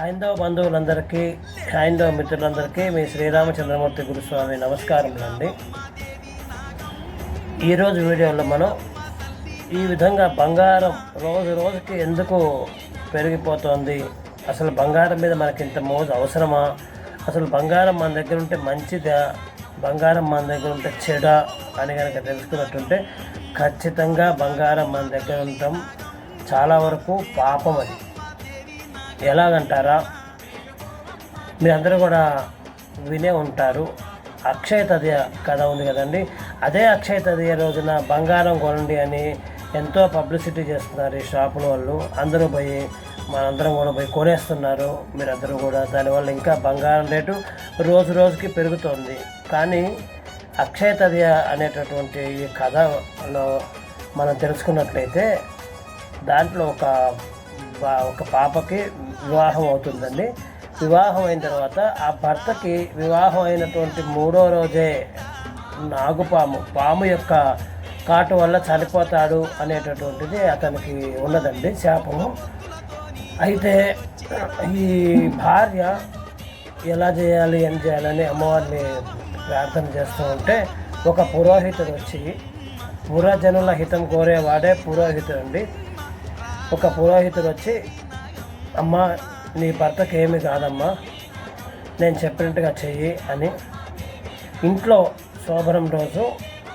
హైందవ బంధువులందరికీ హైందవ మిత్రులందరికీ మీ శ్రీరామచంద్రమూర్తి గురుస్వామి నమస్కారములండి. ఈరోజు వీడియోలో మనం ఈ విధంగా బంగారం రోజు రోజుకి ఎందుకు పెరిగిపోతుంది? అసలు బంగారం మీద మనకి ఇంత మోజు అవసరమా? అసలు బంగారం మన దగ్గర ఉంటే మంచిదా? బంగారం మన దగ్గర ఉంటే చెడా? అని కనుక తెలుసుకున్నట్టుంటే ఖచ్చితంగా బంగారం మన దగ్గర ఉండటం చాలా వరకు పాపం అది. ఎలాగంటారా? మీరందరూ కూడా వినే ఉంటారు. అక్షయ తదియ కథ ఉంది కదండి. అదే అక్షయ తదియ రోజున బంగారం కొనండి అని ఎంతో పబ్లిసిటీ చేస్తున్నారు ఈ షాపుల వాళ్ళు. అందరూ పోయి మనందరం కూడా పోయి కొనేస్తున్నారు. మీరందరూ కూడా దానివల్ల ఇంకా బంగారం రేటు రోజు రోజుకి పెరుగుతోంది. కానీ అక్షయ తదియ అనేటటువంటి ఈ కథలో మనం తెలుసుకున్నట్లయితే దాంట్లో ఒక ఒక పాపకి వివాహం అవుతుందండి. వివాహం అయిన తర్వాత ఆ భర్తకి వివాహం అయినటువంటి మూడో రోజే నాగుపాము పాము యొక్క కాటు వల్ల చనిపోతాడు అనేటటువంటిది అతనికి ఉన్నదండి శాపము. అయితే ఈ భార్య ఎలా చేయాలి ఏం చేయాలని అమ్మవారిని ప్రార్థన చేస్తూ ఉంటే ఒక పురోహితుడు వచ్చి పురజనుల హితం కోరేవాడే పురోహితుడు అండి ఒక పురోహితుడు వచ్చి అమ్మ నీ భర్తకి ఏమి కాదమ్మా నేను చెప్పినట్టుగా చెయ్యి అని. ఇంట్లో శోభనం రోజు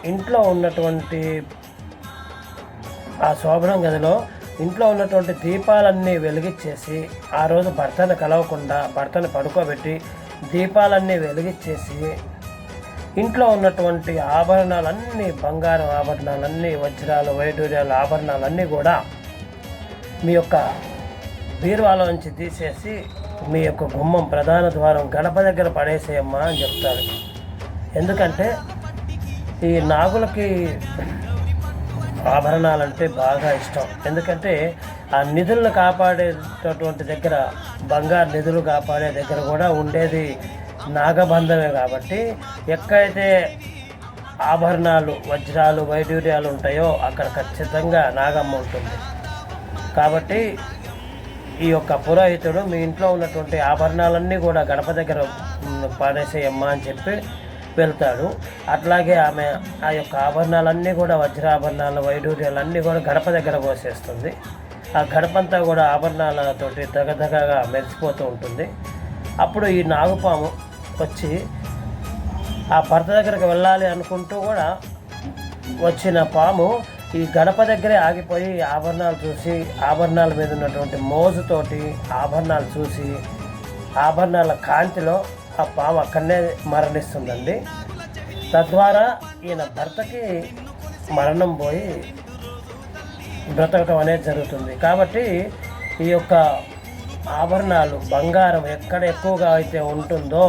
ఇంట్లో ఉన్నటువంటి ఆ శోభనం గదిలో ఇంట్లో ఉన్నటువంటి దీపాలన్నీ వెలిగించేసి ఆ రోజు భర్తను కలవకుండా భర్తను పడుకోబెట్టి దీపాలన్నీ వెలిగించేసి ఇంట్లో ఉన్నటువంటి ఆభరణాలన్నీ బంగారం ఆభరణాలన్నీ వజ్రాలు వైడూర్యాలు ఆభరణాలన్నీ కూడా మీ యొక్క బీరువాలోంచి తీసేసి మీ యొక్క గుమ్మం ప్రధాన ద్వారం గడప దగ్గర పడేసేయమ్మా అని చెప్తారు. ఎందుకంటే ఈ నాగులకి ఆభరణాలంటే బాగా ఇష్టం. ఎందుకంటే ఆ నిధులను కాపాడేటటువంటి దగ్గర బంగారు నిధులు కాపాడే దగ్గర కూడా ఉండేది నాగబంధమే కాబట్టి ఎక్కడైతే ఆభరణాలు వజ్రాలు వైడూర్యాలు ఉంటాయో అక్కడ ఖచ్చితంగా నాగమ్మ ఉంటుంది. కాబట్టి ఈ యొక్క పురోహితుడు మీ ఇంట్లో ఉన్నటువంటి ఆభరణాలన్నీ కూడా గడప దగ్గర ఉమ్, అని చెప్పి వెళ్తాడు. అట్లాగే ఆమె ఆ యొక్క ఆభరణాలన్నీ కూడా వజ్రాభరణాలు వైడూర్యాలన్నీ కూడా గడప దగ్గర పోసేస్తుంది. ఆ గడపంతా కూడా ఆభరణాలతోటి దగదగగా మెరిసిపోతూ ఉంటుంది. అప్పుడు ఈ నాగుపాము వచ్చి ఆ భర్త దగ్గరికి వెళ్ళాలి అనుకుంటూ కూడా వచ్చిన పాము ఈ గడప దగ్గరే ఆగిపోయి ఆభరణాలు చూసి ఆభరణాల మీద ఉన్నటువంటి మోజుతోటి ఆభరణాలు చూసి ఆభరణాల కాంతిలో ఆ పాము అక్కడనే మరణిస్తుందండి. తద్వారా ఈయన భర్తకి మరణం పోయి బ్రతకటం అనేది జరుగుతుంది. కాబట్టి ఈ యొక్క ఆభరణాలు బంగారం ఎక్కడ ఎక్కువగా అయితే ఉంటుందో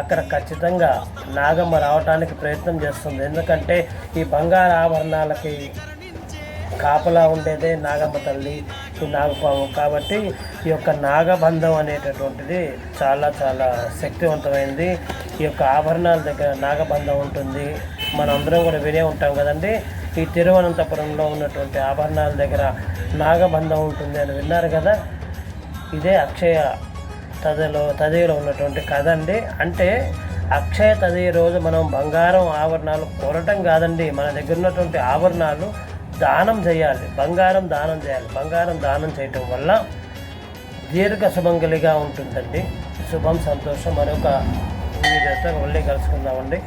అక్కడ ఖచ్చితంగా నాగమ్మ రావటానికి ప్రయత్నం చేస్తుంది. ఎందుకంటే ఈ బంగారు ఆభరణాలకి కాపలా ఉండేదే నాగమ్మ తల్లి నాగపాము. కాబట్టి ఈ యొక్క నాగబంధం అనేటటువంటిది చాలా చాలా శక్తివంతమైంది. ఈ యొక్క ఆభరణాల దగ్గర నాగబంధం ఉంటుంది. మనందరం కూడా వినే ఉంటాం కదండి. ఈ తిరువనంతపురంలో ఉన్నటువంటి ఆభరణాల దగ్గర నాగబంధం ఉంటుంది అని విన్నారు కదా? ఇదే అక్షయ తదిలో తదిలో ఉన్నటువంటి కథ అండి. అంటే అక్షయ తది రోజు మనం బంగారం ఆభరణాలు కొనటం కాదండి. మన దగ్గర ఉన్నటువంటి ఆభరణాలు దానం చేయాలి. బంగారం దానం చేయాలి. బంగారం దానం చేయటం వల్ల దీర్ఘ శుభంగలిగా ఉంటుందండి. శుభం సంతోషం మరొక వీడియోతో మళ్ళీ కలుసుకుందామండి.